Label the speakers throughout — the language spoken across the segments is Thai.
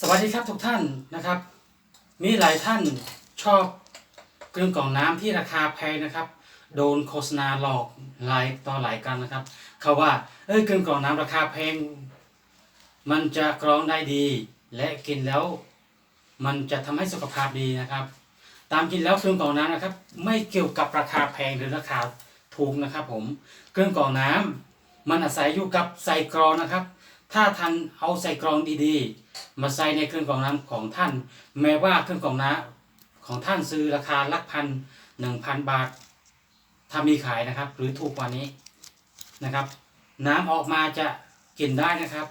Speaker 1: สวัสดีครับทุกท่านนะครับ มีหลายท่านชอบเครื่องกรองน้ำที่ราคาแพงนะครับ โดนโฆษณาหลอกหลายต่อหลายกันนะครับ เขาว่าเอ้ยเครื่องกรองน้ำราคาแพง มันจะกรองได้ดี และกินแล้ว มันจะทำให้สุขภาพดีนะครับ ตามจริงแล้วเครื่องกรองน้ำนะครับ ไม่เกี่ยวกับราคาแพงหรือราคาถูกนะครับ ผมเครื่องกรองน้ำมันอาศัยอยู่กับใส่กรองนะครับ ถ้าท่านเอาใส่กรองดีๆ มาใส่ในเครื่องกรองน้ำของท่าน แม้ว่าเครื่องกรองน้ำของท่านซื้อราคาลักพันหนึ่งพันบาทถ้ามีขายนะครับ หรือถูกกว่านี้นะครับ น้ำออกมาจะกินได้นะครับ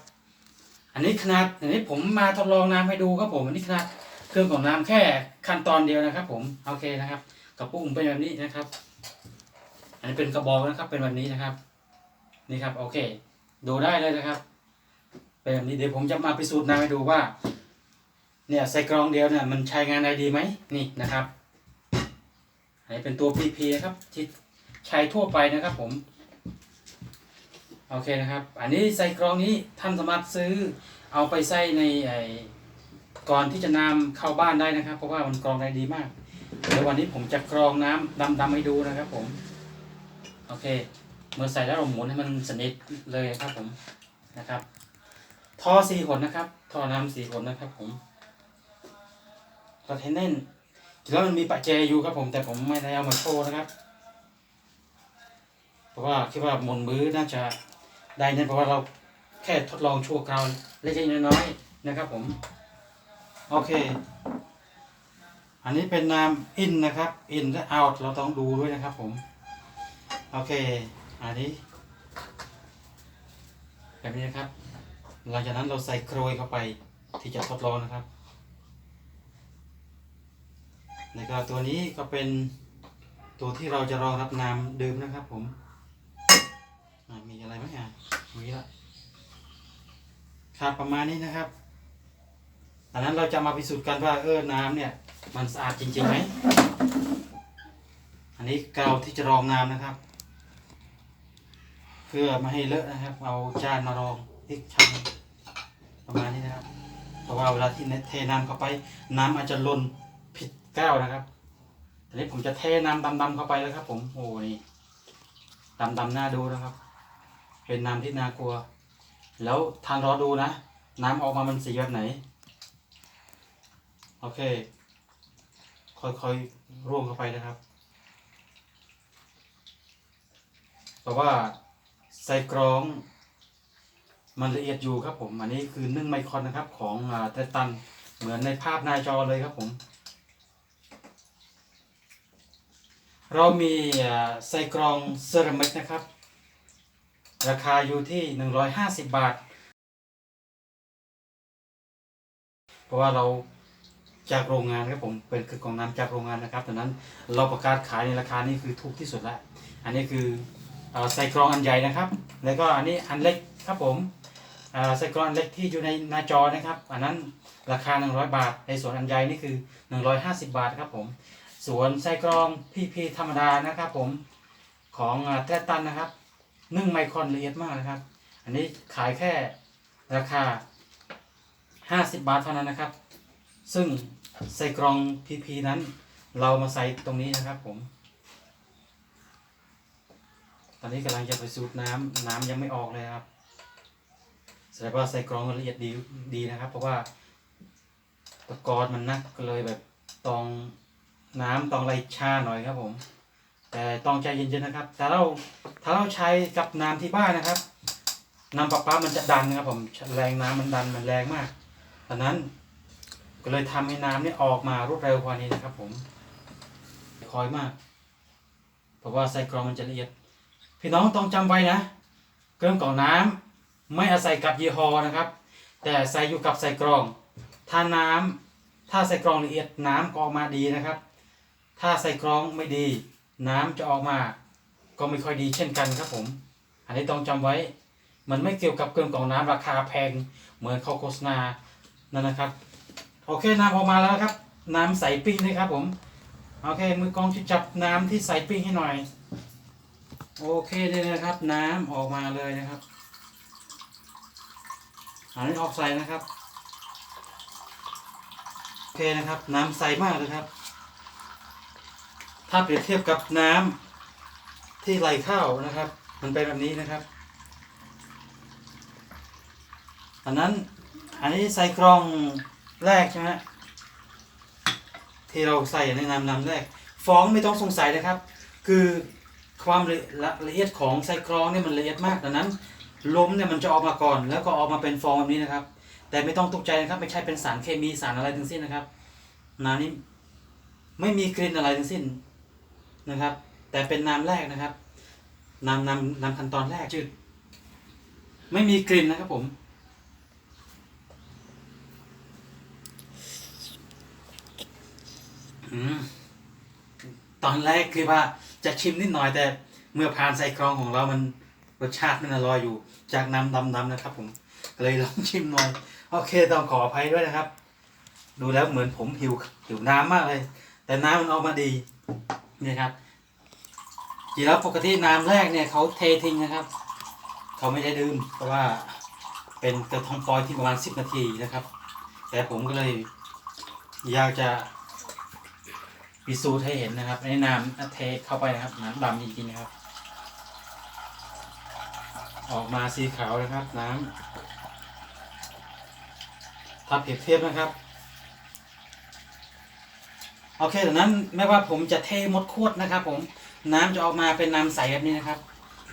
Speaker 1: อันนี้ขนาดอันนี้ผมมาทดลองน้ำให้ดูครับผมอันนี้ขนาดเครื่องกรองน้ำแค่ขั้นตอนเดียวนะครับ ผมโอเคนะครับกระปุกเป็นแบบนี้นะครับ อันนี้เป็นกระบอกนะครับเป็นแบบนี้นะครับ นี่ครับโอเค ดูได้เลยนะครับ แบบนี้เดี๋ยวผมจะมาพิสูจน์น้ำให้ดูว่า เนี่ยใส่กรองเดียวเนี่ยมันใช้งานได้ดีไหมนี่นะครับอันนี้เป็นตัว PP นะครับที่ใช้ทั่วไปนะครับผมโอเคนะครับ อันนี้ใส่กรองนี้ท่านสามารถซื้อเอาไปใส่ในไอ้ก่อนที่จะนำเข้าบ้านได้นะครับ เพราะว่ามันกรองได้ดีมากเดี๋ยววันนี้ผมจะกรองน้ำดำๆให้ดูนะครับ ผมโอเค เมื่อใส่แล้วเราหมุนให้มันสนิทเลยครับผมนะครับ ท่อสี่ขนนะครับท่อน้ำสี่ขนนะครับ ผมก็เทนเน่นแล้วมันมีปัจเจอยู่ครับผมแต่ผมไม่ได้เอามาโชว์นะครับ เพราะว่าคิดว่ามนมือน่าจะได้นั่นเพราะว่าเราแค่ทดลองชั่วคราวเล็กๆน้อยๆนะครับ ผม โอเค อันนี้เป็นน้ำอินนะครับอินและเอาเราต้องดูด้วยนะครับ ผม โอเค อันนี้แบบนี้นะครับ หลังจากนั้นเราใส่โครยเข้าไปที่จะทดลองนะครับแล้วก็ตัวนี้ก็เป็นตัวที่เราจะรองรับน้ำดื่มนะครับผมมีอะไรไหมอะมีละครับประมาณนี้นะครับอันนั้นเราจะมาพิสูจน์กันว่าเออน้ำเนี่ย มันสะอาดจริงๆไหมอันนี้กาวที่จะรองน้ำนะครับ เพื่อไม่ให้เลอะนะครับ เอาจานมารอง อีกชั้นประมาณนี้นะครับ เพราะว่าเวลาที่เทน้ำเข้าไป น้ำอาจจะล่นผิดแก้วนะครับทีนี้ผมจะเทน้ำดำๆเข้าไปแล้วครับ ผมโอ้นี่ดำๆน่าดูนะครับ เป็นน้ำที่น่ากลัว แล้วทานรอดูนะ น้ำออกมามันสีแบบไหน โอเค ค่อยๆร่วงเข้าไปนะครับเพราะว่าไส้กรอง มันละเอียดอยู่ครับผม อันนี้คือนึ่งไมครอนนะครับ ของเทตันเหมือนในภาพหน้าจอเลยครับผม เรามีไส้กรองเซรามิกนะครับ ราคาอยู่ที่ 150 บาท เพราะว่าเราจากโรงงานครับผมเป็นคือกล่องน้ำจากโรงงานนะครับดังนั้นเราประกาศขายในราคานี้คือถูกที่สุดแล้ว อันนี้คือเอ่อใส่กรองอันใหญ่นะครับ แล้วก็อันนี้อันเล็กครับผม เอ่อใส่กรองอันเล็กที่อยู่ในหน้าจอนะครับ อันนั้นราคา 100 บาท ในส่วนอันใหญ่นี่คือ 150 บาทครับผม ส่วนใส่กรองพีพีธรรมดานะครับผมของแทตันนะครับนึ่งไมครอนละเอียดมากนะครับ อันนี้ขายแค่ราคา 50 บาทเท่านั้นนะครับ ซึ่งใส่กรองพีพีนั้น เรามาใส่ตรงนี้นะครับผม ตอนนี้กำลังจะไปสูบน้ำน้ำยังไม่ออกเลยครับ แสดงว่าใส่กรองละเอียดดีดีนะครับ เพราะว่าตะกอนมันนักก็เลยแบบตองน้ำตองไรชาหน่อยครับผม แต่ต้องใจเย็นๆนะครับถ้าเราถ้าเราใช้กับน้ำที่บ้านนะครับ น้ำประปามันจะดันนะครับ ผมแรงน้ำมันดันมันแรงมากดังนั้นก็เลยทำให้น้ำนี่ออกมารวดเร็วกว่านี้นะครับ ผมคอยมาก เพราะว่าใส่กรองมันจะละเอียด พี่น้องต้องจำไว้นะเครื่องกรองน้ำ ไม่อาศัยกับยี่ห้อนะครับ แต่ใส่อยู่กับใส่กรอง ถ้าน้ำถ้าใส่กรองละเอียดน้ำก็ออกมาดีนะครับ ถ้าใส่กรองไม่ดี น้ำจะออกมา ก็ไม่ค่อยดีเช่นกันครับผม อันนี้ต้องจำไว้ มันไม่เกี่ยวกับเครื่องกรองน้ำราคาแพงเหมือนเขาโฆษณานั่นนะครับ โอเคน้ำออกมาแล้วครับ น้ำใสปิ้งนะครับผมโอเคมือกองจะจับน้ำที่ใสปิ้งให้หน่อย โอเคเลยนะครับ น้ำออกมาเลยนะครับ อันนี้ออกใส่นะครับ โอเคนะครับ น้ำใสมากเลยครับ ถ้าเปรียบเทียบกับน้ำที่ไหลเข้านะครับ มันเป็นแบบนี้นะครับ อันนั้นอันนี้ใส่กรองแรกใช่ไหมที่เราใส่ในน้ำน้ำแรกฟองไม่ต้องสงสัยนะครับ คือความละละเอียดของไส้กรองเนี่ยมันละเอียดมากดังนั้น ล้มเนี่ยมันจะออกมาก่อน แล้วก็ออกมาเป็นฟองแบบนี้นะครับ แต่ไม่ต้องตกใจนะครับ ไม่ใช่เป็นสารเคมีสารอะไรทั้งสิ้นนะครับน้ำนี้ไม่มีกลิ่นอะไรทั้งสิ้นนะครับ แต่เป็นน้ำแรกนะครับน้ำน้ำน้ำขั้นตอนแรกจืดไม่มีกลิ่นนะครับผมอืมตอนแรกคือว่าจะชิมนิดหน่อยแต่เมื่อผ่านใส่กรองของเรามัน รสชาติมันอร่อยอยู่ จากน้ำดำๆนะครับ ผมก็เลยลองชิมหน่อย โอเคต้องขออภัยด้วยนะครับ ดูแล้วเหมือนผมหิวหิวน้ำมากเลย แต่น้ำมันออกมาดีนี่ครับจริงแล้วปกติน้ำแรกเนี่ยเขาเททิ้งนะครับเขาไม่ได้ดื่มเพราะว่าเป็นกระทงปอยที่ประมาณ10นาทีนะครับ แต่ผมก็เลยอยากจะพิสูจน์ให้เห็นนะครับในน้ำเทเข้าไปนะครับน้ำดำจริงๆนะครับ ออกมาสีขาวนะครับ น้ำถ้าเปรียบเทียบนะครับ โอเคดังนั้นไม่ว่าผมจะเทมดขวดนะครับ ผมน้ำจะออกมาเป็นน้ำใสแบบนี้นะครับ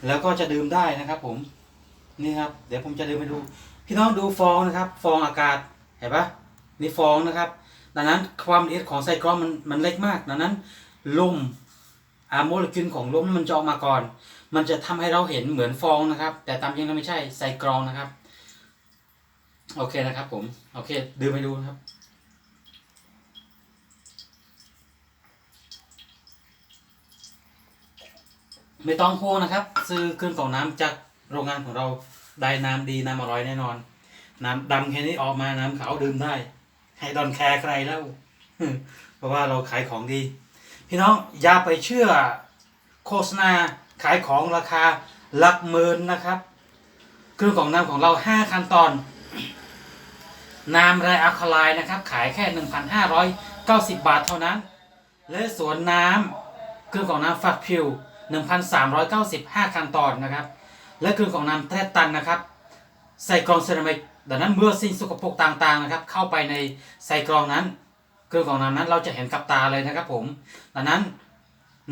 Speaker 1: แล้วก็จะดื่มได้นะครับ ผมนี่ครับ เดี๋ยวผมจะดื่มให้ดู พี่น้องดูฟองนะครับ ฟองอากาศเห็นปะนี่ฟองนะครับ ดังนั้นความละเอียดของไส้กรองมันมันเล็กมาก ดังนั้นลมอะโมเลกุลของลมมันจะออกมาก่อน มันจะทำให้เราเห็นเหมือนฟองนะครับ แต่ตามจริงแล้วไม่ใช่ไส้กรองนะครับ โอเคนะครับ ผม โอเค ดื่มให้ดูนะครับไม่ต้องห่วงนะครับ ซื้อเครื่องกรองน้ำจากโรงงานของเราได้น้ำดีน้ำอร่อยแน่นอน น้ำดำแค่นี้ออกมาน้ำขาวดื่มได้ ให้ดอนแคร์ใครแล้วเพราะว่าเราขายของดี พี่น้องอย่าไปเชื่อโฆษณา ขายของราคาหลักหมื่นนะครับ เครื่องกรองน้ำของเรา5ขั้นตอน น้ำไรอะคาไลน์นะครับ ขายแค่1,590บาทเท่านั้น และสวนน้ำเครื่องกรองน้ำฝักผิว1,395ขั้นตอนนะครับ และเครื่องกรองน้ำแทรตันนะครับ ใส่กรองเซรามิกดังนั้นเมื่อสิ่งสกปรกต่างๆนะครับ เข้าไปในใส่กรองนั้น เครื่องกรองน้ำนั้นเราจะเห็นกับตาเลยนะครับ ผม ดังนั้น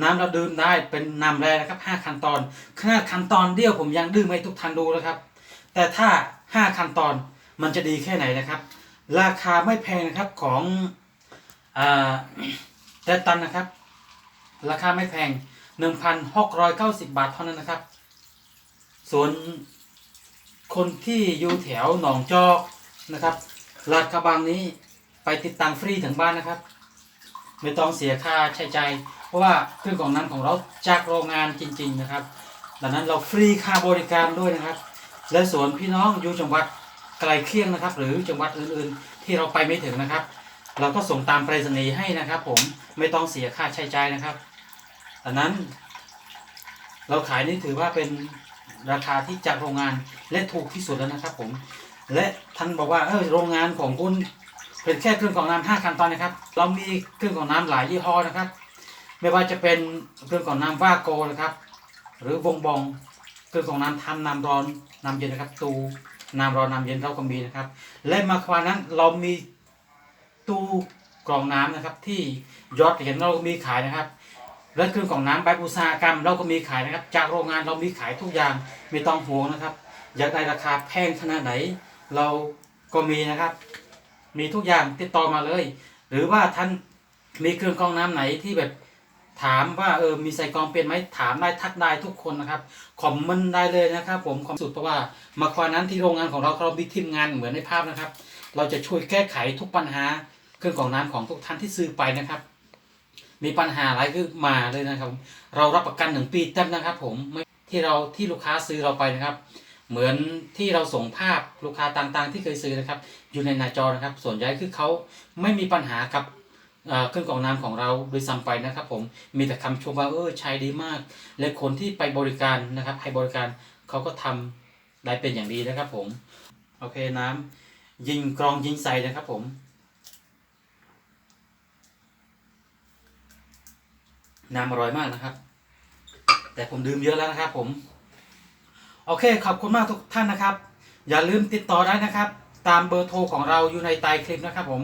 Speaker 1: น้ำเราดื่มได้เป็นน้ำแร่นะครับ5ขั้นตอนขนาดขั้นตอนเดียวผมยังดื่มให้ทุกท่านดูนะครับ แต่ถ้า5ขั้นตอนมันจะดีแค่ไหนนะครับ ราคาไม่แพงนะครับของอแต่ตันนะครับ ราคาไม่แพง 1,690 บาทเท่านั้นนะครับ ส่วนคนที่อยู่แถวหนองจอกนะครับลาดกระบังนี้ไปติดตั้งฟรีถึงบ้านนะครับ ไม่ต้องเสียค่าใช้จ่าย เพราะว่าเครื่องกรองนั้นของเราจากโรงงานจริง ๆนะครับ ดังนั้นเราฟรีค่าบริการด้วยนะครับ และส่วนพี่น้องอยู่จังหวัดไกลเคียงนะครับ หรือจังหวัดอื่นๆ ที่เราไปไม่ถึงนะครับ เราก็ส่งตามไปรษณีย์ให้นะครับ ผมไม่ต้องเสียค่าใช้จ่ายนะครับดังนั้น เราขายนี่ถือว่าเป็นราคาที่จากโรงงานและถูกที่สุดแล้วนะครับ ผม และท่านบอกว่าเออโรงงานของคุณเป็นแค่เครื่องกรองน้ำห้าขั้นตอนนะครับ เรามีเครื่องกรองน้ำหลายยี่ห้อนะครับ ไม่ว่าจะเป็นเครื่องกรองน้ำว่าโกนะครับ หรือวงบองเครื่องกรองน้ำทำน้ำร้อนน้ำเย็นนะครับ ตูน้ำร้อนน้ำเย็นเราก็มีนะครับ และมากกว่านั้นเรามีตู้กรองน้ำนะครับ ที่ยอดเหรียญเราก็มีขายนะครับ และเครื่องกรองน้ำแบบอุตสาหกรรม เราก็มีขายนะครับ จากโรงงานเรามีขายทุกอย่างไม่ต้องห่วงนะครับ อยากได้ราคาแพงขนาดไหน เราก็มีนะครับ มีทุกอย่างติดต่อมาเลย หรือว่าท่านมีเครื่องกรองน้ำไหนที่แบบ ถามว่าเออมีใส่กองเป็นไหมถามได้ทักได้ทุกคนนะครับคอมเมนต์ได้เลยนะครับผมความสุดเพราะว่ามาควานั้นที่โรงงานของเราเรามีทีมงานเหมือนในภาพนะครับ เราจะช่วยแก้ไขทุกปัญหาเครื่องกรองน้ำของทุกท่านที่ซื้อไปนะครับ มีปัญหาอะไรคือมาเลยนะครับ เรารับประกันหนึ่งปีเต็มนะครับ ผมไม่ที่เราที่ลูกค้าซื้อเราไปนะครับ เหมือนที่เราส่งภาพลูกค้าต่างๆ ที่เคยซื้อนะครับ อยู่ในหน้าจอนะครับ ส่วนใหญ่คือเขาไม่มีปัญหากับ เครื่องกรองน้ำของเราโดยซ้ำไปนะครับผมมีแต่คำชมว่าเออใช้ดีมาก และคนที่ไปบริการนะครับให้บริการเขาก็ทำได้เป็นอย่างดีนะครับผมโอเคน้ำ ยิงกรองยิงใส่นะครับผมน้ำอร่อยมากนะครับ แต่ผมดื่มเยอะแล้วนะครับผม โอเคขอบคุณมากทุกท่านนะครับ อย่าลืมติดต่อได้นะครับ ตามเบอร์โทรของเราอยู่ในใต้คลิปนะครับผม